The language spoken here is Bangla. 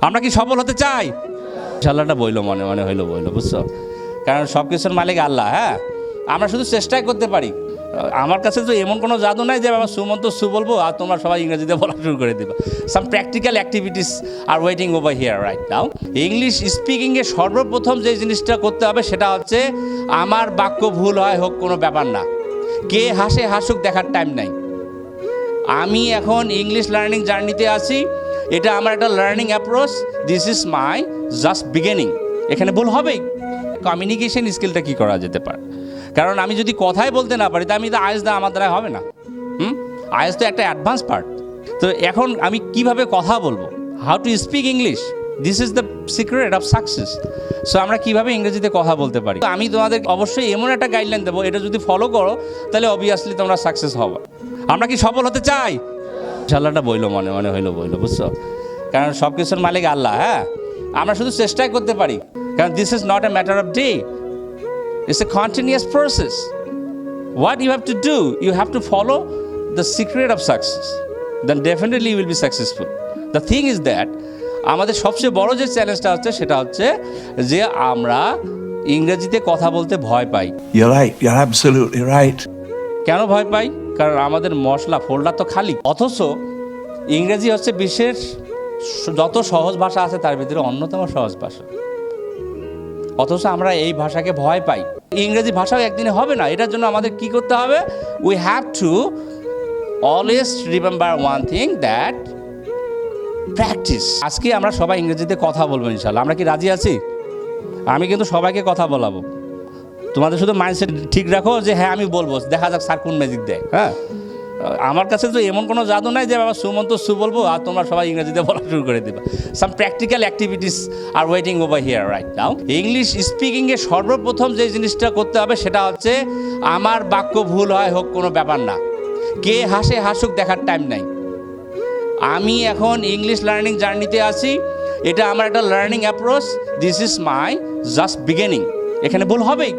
আমরা কি সফল হতে চাই? ইনশাল্লাহটা বইলো মনে মনে হইল বইলো, বুঝছ? কারণ সব কিছুর মালিক আল্লাহ হ্যাঁ? আমরা শুধু চেষ্টাই করতে পারি। আমার কাছে তো এমন কোনো জাদু নাই যে আমার সুমন্ত, সু বলব, আর তোমরা সবাই ইংরেজিতে বলা শুরু করে দেবে। Some practical activities R waiting over here right now English স্পিকিংয়ে সর্বপ্রথম যে জিনিসটা করতে হবে সেটা হচ্ছে, আমার বাক্য ভুল হয় হোক, কোনো ব্যাপার না। কে হাসে হাসুক দেখার টাইম নাই। আমি এখন ইংলিশ লার্নিং জার্নিতে আছি। এটা আমার একটা learning approach this is my just beginning এখানে ভুল হবেই। কমিউনিকেশন স্কিলটা কি করা যেতে পারে? কারণ আমি যদি কথাই বলতে না পারি, তা আমি তো আয়েস দা আমার দ্বারা হবে না। হুম? আয়েস তো একটা অ্যাডভান্স পার্ট তো এখন আমি কীভাবে কথা বলব? How to speak English this is the secret of success so আমরা কীভাবে ইংরেজিতে কথা বলতে পারি? আমি তোমাদের অবশ্যই এমন একটা গাইডলাইন দেবো। এটা যদি ফলো করো, তাহলে অবভিয়াসলি তোমরা সাকসেস হবে। আমরা কি সফল হতে চাই? ইনশাল্লাহটা বইলো মনে মনে হইল বইলো বুঝছ? কারণ সব কিছুর মালিক আল্লাহ হ্যাঁ? আমরা শুধু চেষ্টাই করতে পারি কারণ this is not a matter of day it's a continuous process what you have to do you have to follow the secret of success definitely you will be successful. The thing is that আমাদের সবচেয়ে বড় যে চ্যালেঞ্জটা হচ্ছে সেটা হচ্ছে যে আমরা ইংরেজিতে কথা বলতে ভয় পাই। Absolutely right. কেন ভয় পাই? কারণ আমাদের মশলা ফোল্ডার তো খালি। অথচ ইংরেজি হচ্ছে বিশ্বের যত সহজ ভাষা আছে তার ভিতরে অন্যতম সহজ ভাষা। অথচ আমরা এই ভাষাকে ভয় পাই। ইংরেজি ভাষাও একদিনে হবে না। এটার জন্য আমাদের কি করতে হবে? We have to always remember one thing that practice আজকে আমরা সবাই ইংরেজিতে কথা বলব ইনশাল্লাহ। আমরা কি রাজি আছি? আমি কিন্তু সবাইকে কথা বলাবো। তোমাদের শুধু মাইন্ডসেট ঠিক রাখো যে হ্যাঁ আমি বলব। দেখা যাক স্যার কোন ম্যাজিক দেয়। হ্যাঁ। আমার কাছে তো এমন কোনো জাদু নাই যে বাবা সুমন্ত সু বলব আর তোমরা সবাই ইংরেজিতে বলা শুরু করে দেবে। Some practical activities R waiting over here right now English স্পিকিংয়ে সর্বপ্রথম যে জিনিসটা করতে হবে সেটা হচ্ছে আমার বাক্য ভুল হয় হোক কোনো ব্যাপার না। কে হাসে হাসুক দেখার টাইম নাই। আমি এখন ইংলিশ লার্নিং জার্নিতে আছি। এটা আমার একটা learning approach this is my just beginning এখানে ভুল হবেই।